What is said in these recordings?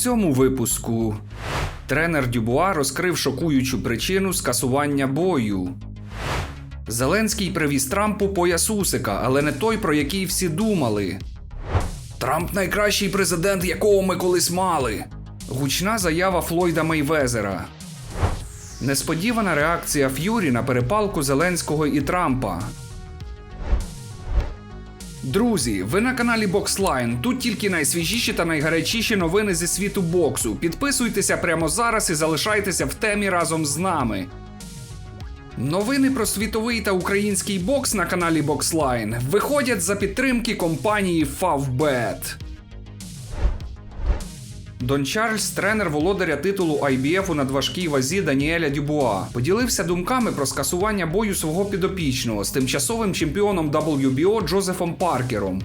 цьому випуску тренер Дюбуа розкрив шокуючу причину скасування бою. Зеленський привіз Трампу пояс Усика, але не той, про який всі думали. Трамп найкращий президент, якого ми колись мали. Гучна заява Флойда Мейвезера. Несподівана реакція Ф'юрі на перепалку Зеленського і Трампа. Друзі, ви на каналі Boxline. Тут тільки найсвіжіші та найгарячіші новини зі світу боксу. Підписуйтеся прямо зараз і залишайтеся в темі разом з нами. Новини про світовий та український бокс на каналі Boxline виходять за підтримки компанії Favbet. Дон Чарльз, тренер володаря титулу IBF у надважкій вазі Даніеля Дюбуа, поділився думками про скасування бою свого підопічного з тимчасовим чемпіоном WBO Джозефом Паркером.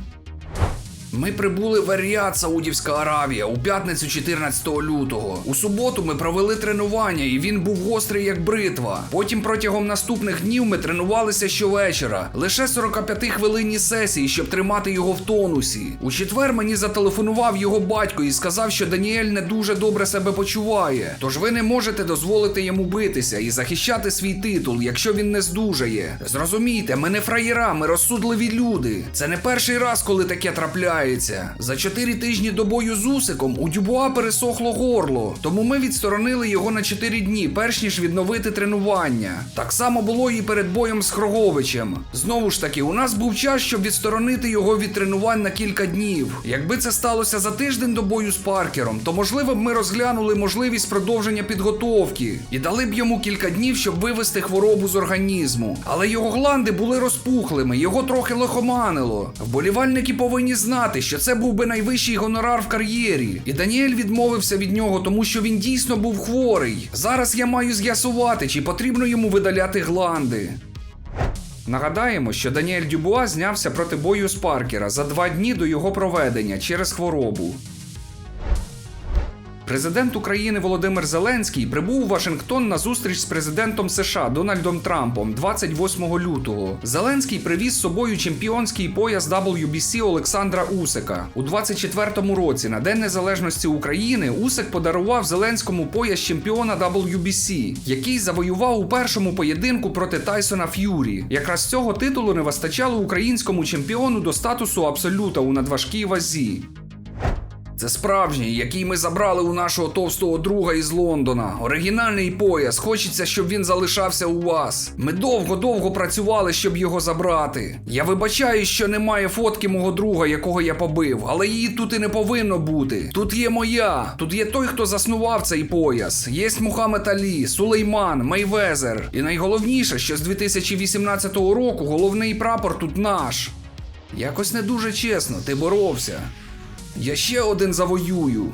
Ми прибули в Аріад, Саудівська Аравія, у п'ятницю 14 лютого. У суботу ми провели тренування, і він був гострий як бритва. Потім протягом наступних днів ми тренувалися щовечора. Лише 45 хвилинні сесії, щоб тримати його в тонусі. У четвер мені зателефонував його батько і сказав, що Даніель не дуже добре себе почуває. Тож ви не можете дозволити йому битися і захищати свій титул, якщо він не здужає. Зрозумійте, ми не фраєра, ми розсудливі люди. Це не перший раз, коли таке трапляється. За чотири тижні до бою з Усиком у Дюбуа пересохло горло, тому ми відсторонили його на 4 дні, перш ніж відновити тренування. Так само було і перед боєм з Хроговичем. Знову ж таки, у нас був час, щоб відсторонити його від тренувань на кілька днів. Якби це сталося за тиждень до бою з Паркером, то можливо б ми розглянули можливість продовження підготовки і дали б йому кілька днів, щоб вивести хворобу з організму. Але його гланди були розпухлими, його трохи лихоманило. Вболівальники повинні знати, що це був би найвищий гонорар в кар'єрі. І Даніель відмовився від нього, тому що він дійсно був хворий. Зараз я маю з'ясувати, чи потрібно йому видаляти гланди. Нагадаємо, що Даніель Дюбуа знявся проти бою з Паркера за два дні до його проведення через хворобу. Президент України Володимир Зеленський прибув у Вашингтон на зустріч з президентом США Дональдом Трампом 28 лютого. Зеленський привіз з собою чемпіонський пояс WBC Олександра Усика. У 24-му році на День Незалежності України Усик подарував Зеленському пояс чемпіона WBC, який завоював у першому поєдинку проти Тайсона Ф'юрі. Якраз цього титулу не вистачало українському чемпіону до статусу абсолюта у надважкій вазі. Це справжній, який ми забрали у нашого товстого друга із Лондона. Оригінальний пояс. Хочеться, щоб він залишався у вас. Ми довго-довго працювали, щоб його забрати. Я вибачаю, що немає фотки мого друга, якого я побив, але її тут і не повинно бути. Тут є моя. Тут є той, хто заснував цей пояс. Є Мухаммед Алі, Сулейман, Мейвезер. І найголовніше, що з 2018 року головний прапор тут наш. Якось не дуже чесно, ти боровся. Я ще один завоюю.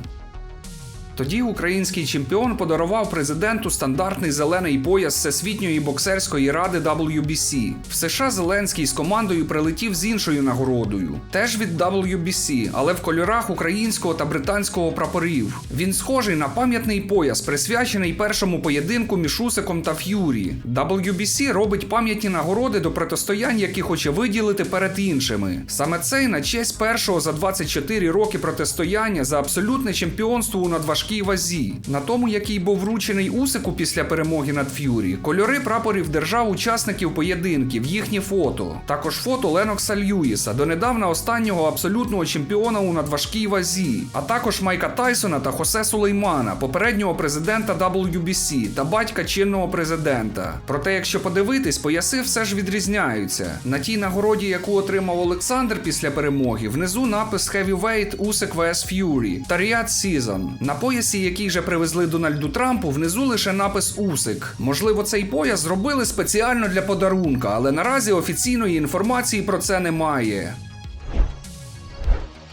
Тоді український чемпіон подарував президенту стандартний зелений пояс Всесвітньої боксерської ради WBC. В США Зеленський з командою прилетів з іншою нагородою, теж від WBC, але в кольорах українського та британського прапорів. Він схожий на пам'ятний пояс, присвячений першому поєдинку між Усиком та Ф'юрі. WBC робить пам'ятні нагороди до протистоянь, які хоче виділити перед іншими. Саме цей на честь першого за 24 роки протистояння за абсолютне чемпіонство у надважкій вазі, на тому, який був вручений Усику після перемоги над Ф'юрі, кольори прапорів держав учасників поєдинків, їхні фото. Також фото Ленокса Льюіса, донедавна останнього абсолютного чемпіона у надважкій вазі, а також Майка Тайсона та Хосе Сулеймана, попереднього президента WBC та батька чинного президента. Проте, якщо подивитись, пояси все ж відрізняються. На тій нагороді, яку отримав Олександр після перемоги, внизу напис Heavyweight Усик vs Fury та Riyadh Season. На поясі, який же привезли Дональду Трампу, внизу лише напис Усик. Можливо, цей пояс зробили спеціально для подарунка, але наразі офіційної інформації про це немає.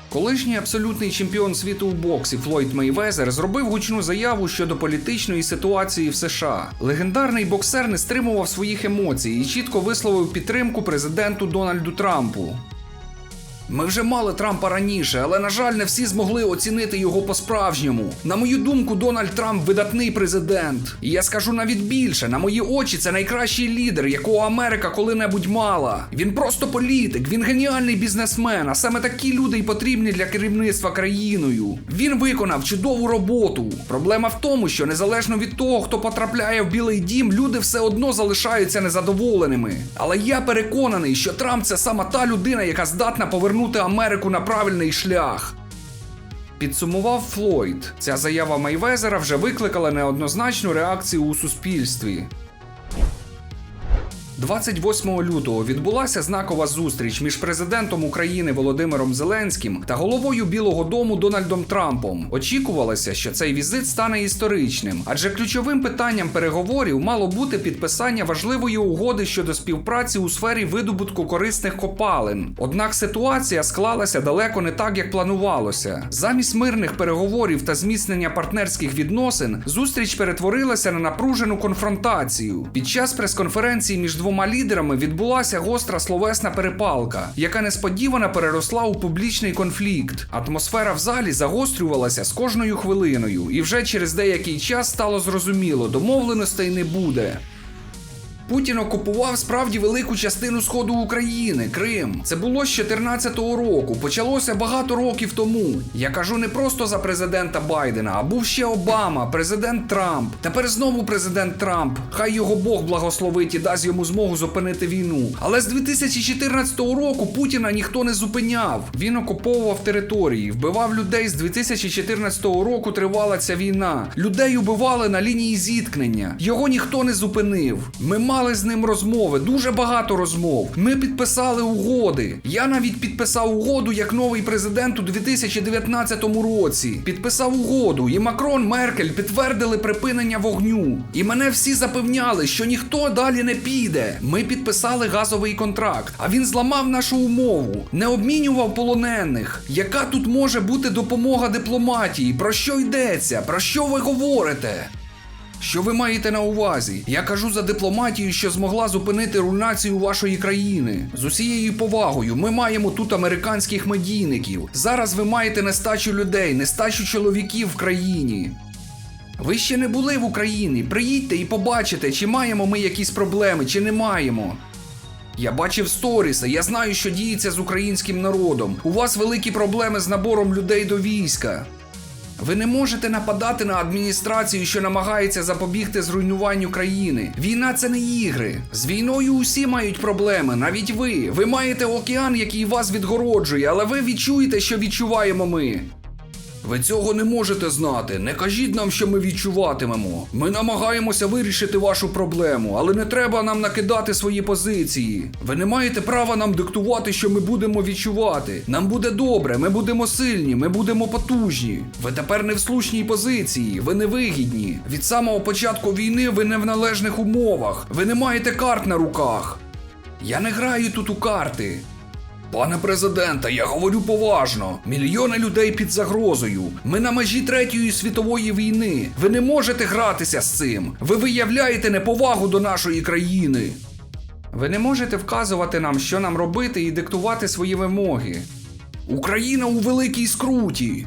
Колишній абсолютний чемпіон світу у боксі Флойд Мейвезер зробив гучну заяву щодо політичної ситуації в США. Легендарний боксер не стримував своїх емоцій і чітко висловив підтримку президенту Дональду Трампу. Ми вже мали Трампа раніше, але на жаль, не всі змогли оцінити його по-справжньому. На мою думку, Дональд Трамп видатний президент. І я скажу навіть більше: на мої очі, це найкращий лідер, якого Америка коли-небудь мала. Він просто політик, він геніальний бізнесмен. А саме такі люди й потрібні для керівництва країною. Він виконав чудову роботу. Проблема в тому, що незалежно від того, хто потрапляє в Білий Дім, люди все одно залишаються незадоволеними. Але я переконаний, що Трамп це саме та людина, яка здатна повернути Америку на правильний шлях. Підсумував Флойд. Ця заява Мейвезера вже викликала неоднозначну реакцію у суспільстві. 28 лютого відбулася знакова зустріч між президентом України Володимиром Зеленським та головою Білого Дому Дональдом Трампом. Очікувалося, що цей візит стане історичним, адже ключовим питанням переговорів мало бути підписання важливої угоди щодо співпраці у сфері видобутку корисних копалин. Однак ситуація склалася далеко не так, як планувалося. Замість мирних переговорів та зміцнення партнерських відносин зустріч перетворилася на напружену конфронтацію. Під час прес-конференції між двома лідерами відбулася гостра словесна перепалка, яка несподівано переросла у публічний конфлікт. Атмосфера в залі загострювалася з кожною хвилиною, і вже через деякий час стало зрозуміло, домовленостей не буде. Путін окупував справді велику частину сходу України, Крим. Це було з 14-го року. Почалося багато років тому. Я кажу не просто за президента Байдена, а був ще Обама, президент Трамп. Тепер знову президент Трамп. Хай його Бог благословить і дасть йому змогу зупинити війну. Але з 2014 року Путіна ніхто не зупиняв. Він окуповував території, вбивав людей. З 2014 року тривала ця війна. Людей убивали на лінії зіткнення. Його ніхто не зупинив. Ми мали з ним розмови, дуже багато розмов. Ми підписали угоди. Я навіть підписав угоду як новий президент у 2019 році. Підписав угоду, і Макрон, Меркель підтвердили припинення вогню. І мене всі запевняли, що ніхто далі не піде. Ми підписали газовий контракт, а він зламав нашу умову, не обмінював полонених. Яка тут може бути допомога дипломатії? Про що йдеться? Про що ви говорите? Що ви маєте на увазі? Я кажу за дипломатію, що змогла зупинити руйнацію вашої країни. З усією повагою, ми маємо тут американських медійників. Зараз ви маєте нестачу людей, нестачу чоловіків в країні. Ви ще не були в Україні. Приїдьте і побачите, чи маємо ми якісь проблеми, чи не маємо. Я бачив сторіси, я знаю, що діється з українським народом. У вас великі проблеми з набором людей до війська. Ви не можете нападати на адміністрацію, що намагається запобігти зруйнуванню країни. Війна це не ігри. З війною усі мають проблеми, навіть ви. Ви маєте океан, який вас відгороджує, але ви відчуєте, що відчуваємо ми. Ви цього не можете знати. Не кажіть нам, що ми відчуватимемо. Ми намагаємося вирішити вашу проблему, але не треба нам накидати свої позиції. Ви не маєте права нам диктувати, що ми будемо відчувати. Нам буде добре, ми будемо сильні, ми будемо потужні. Ви тепер не в слушній позиції, ви не вигідні. Від самого початку війни ви не в належних умовах. Ви не маєте карт на руках. Я не граю тут у карти. Пане президенте, я говорю поважно. Мільйони людей під загрозою. Ми на межі третьої світової війни. Ви не можете гратися з цим. Ви виявляєте неповагу до нашої країни. Ви не можете вказувати нам, що нам робити і диктувати свої вимоги. Україна у великій скруті.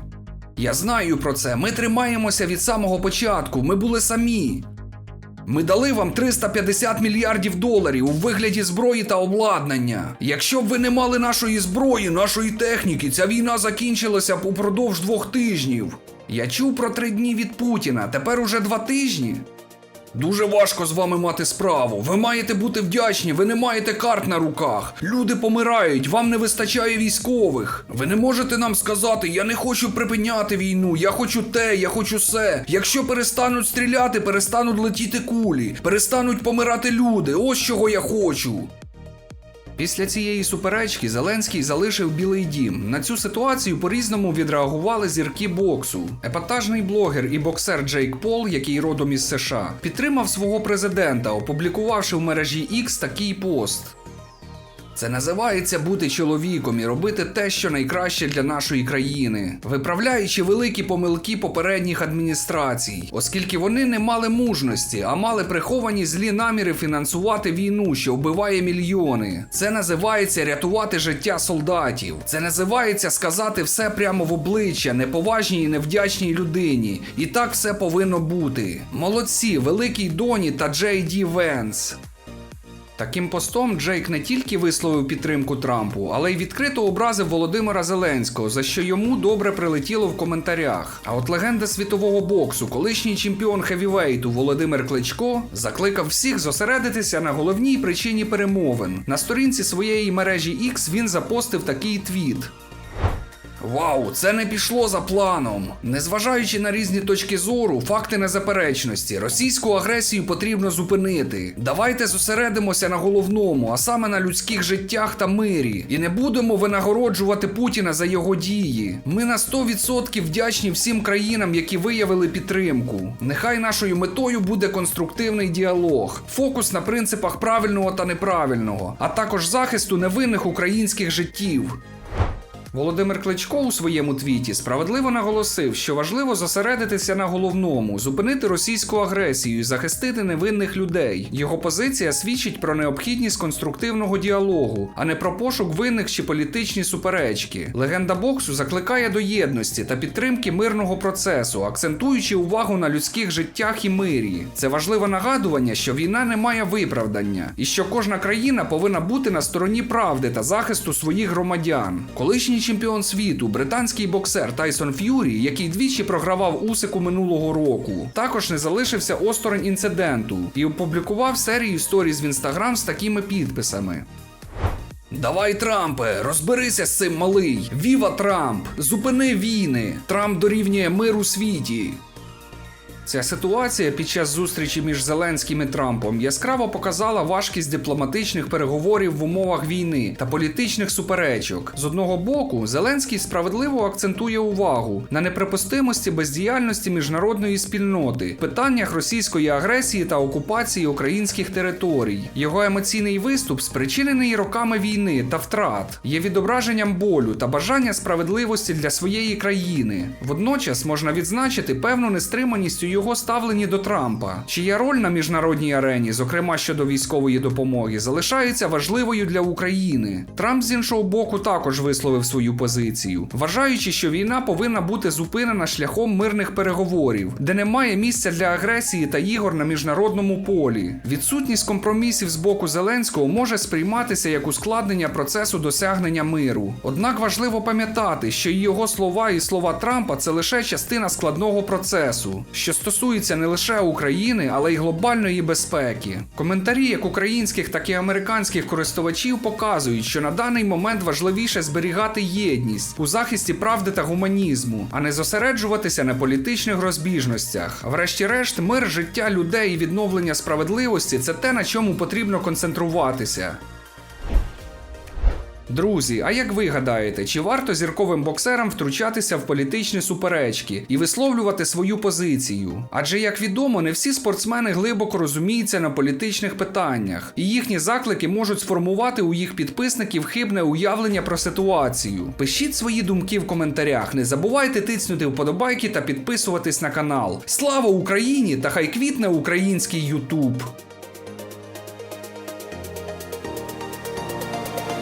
Я знаю про це. Ми тримаємося від самого початку. Ми були самі. Ми дали вам 350 мільярдів доларів у вигляді зброї та обладнання. Якщо б ви не мали нашої зброї, нашої техніки, ця війна закінчилася б упродовж двох тижнів. Я чув про три дні від Путіна, тепер уже два тижні. Дуже важко з вами мати справу. Ви маєте бути вдячні, ви не маєте карт на руках. Люди помирають, вам не вистачає військових. Ви не можете нам сказати, я не хочу припиняти війну, я хочу те, я хочу все. Якщо перестануть стріляти, перестануть летіти кулі, перестануть помирати люди. Ось чого я хочу. Після цієї суперечки Зеленський залишив Білий Дім. На цю ситуацію по-різному відреагували зірки боксу. Епатажний блогер і боксер Джейк Пол, який родом із США, підтримав свого президента, опублікувавши в мережі X такий пост. Це називається бути чоловіком і робити те, що найкраще для нашої країни, виправляючи великі помилки попередніх адміністрацій, оскільки вони не мали мужності, а мали приховані злі наміри фінансувати війну, що вбиває мільйони. Це називається рятувати життя солдатів. Це називається сказати все прямо в обличчя неповажній і невдячній людині. І так все повинно бути. Молодці, великий Доні та Джей Ді Венс. Таким постом Джейк не тільки висловив підтримку Трампу, але й відкрито образив Володимира Зеленського, за що йому добре прилетіло в коментарях. А от легенда світового боксу, колишній чемпіон хевівейту Володимир Кличко, закликав всіх зосередитися на головній причині перемовин. На сторінці своєї мережі X він запостив такий твіт. Вау, це не пішло за планом. Незважаючи на різні точки зору, факти незаперечності, російську агресію потрібно зупинити. Давайте зосередимося на головному, а саме на людських життях та мирі, і не будемо винагороджувати Путіна за його дії. Ми на 100% вдячні всім країнам, які виявили підтримку. Нехай нашою метою буде конструктивний діалог, фокус на принципах правильного та неправильного, а також захисту невинних українських життів. Володимир Кличко у своєму твіті справедливо наголосив, що важливо зосередитися на головному, зупинити російську агресію і захистити невинних людей. Його позиція свідчить про необхідність конструктивного діалогу, а не про пошук винних чи політичні суперечки. Легенда боксу закликає до єдності та підтримки мирного процесу, акцентуючи увагу на людських життях і мирі. Це важливе нагадування, що війна не має виправдання, і що кожна країна повинна бути на стороні правди та захисту своїх громадян. Колишній чемпіон світу, британський боксер Тайсон Ф'юрі, який двічі програвав Усику минулого року, також не залишився осторонь інциденту і опублікував серію сторіз в інстаграм з такими підписами. Давай, Трампе, розберися з цим малий. Віва Трамп! Зупини війни! Трамп дорівнює мир у світі. Ця ситуація під час зустрічі між Зеленським і Трампом яскраво показала важкість дипломатичних переговорів в умовах війни та політичних суперечок. З одного боку, Зеленський справедливо акцентує увагу на неприпустимості бездіяльності міжнародної спільноти, питаннях російської агресії та окупації українських територій. Його емоційний виступ спричинений роками війни та втрат, є відображенням болю та бажання справедливості для своєї країни. Водночас можна відзначити певну нестриманість у його ставленні до Трампа, чия роль на міжнародній арені, зокрема щодо військової допомоги, залишається важливою для України. Трамп з іншого боку також висловив свою позицію, вважаючи, що війна повинна бути зупинена шляхом мирних переговорів, де немає місця для агресії та ігор на міжнародному полі. Відсутність компромісів з боку Зеленського може сприйматися як ускладнення процесу досягнення миру. Однак важливо пам'ятати, що його слова і слова Трампа це лише частина складного процесу, що стосується не лише України, але й глобальної безпеки. Коментарі як українських, так і американських користувачів показують, що на даний момент важливіше зберігати єдність у захисті правди та гуманізму, а не зосереджуватися на політичних розбіжностях. Врешті-решт, мир життя людей і відновлення справедливості це те, на чому потрібно концентруватися. Друзі, а як ви гадаєте, чи варто зірковим боксерам втручатися в політичні суперечки і висловлювати свою позицію? Адже, як відомо, не всі спортсмени глибоко розуміються на політичних питаннях, і їхні заклики можуть сформувати у їх підписників хибне уявлення про ситуацію. Пишіть свої думки в коментарях, не забувайте тиснути вподобайки та підписуватись на канал. Слава Україні та хай квітне український Ютуб!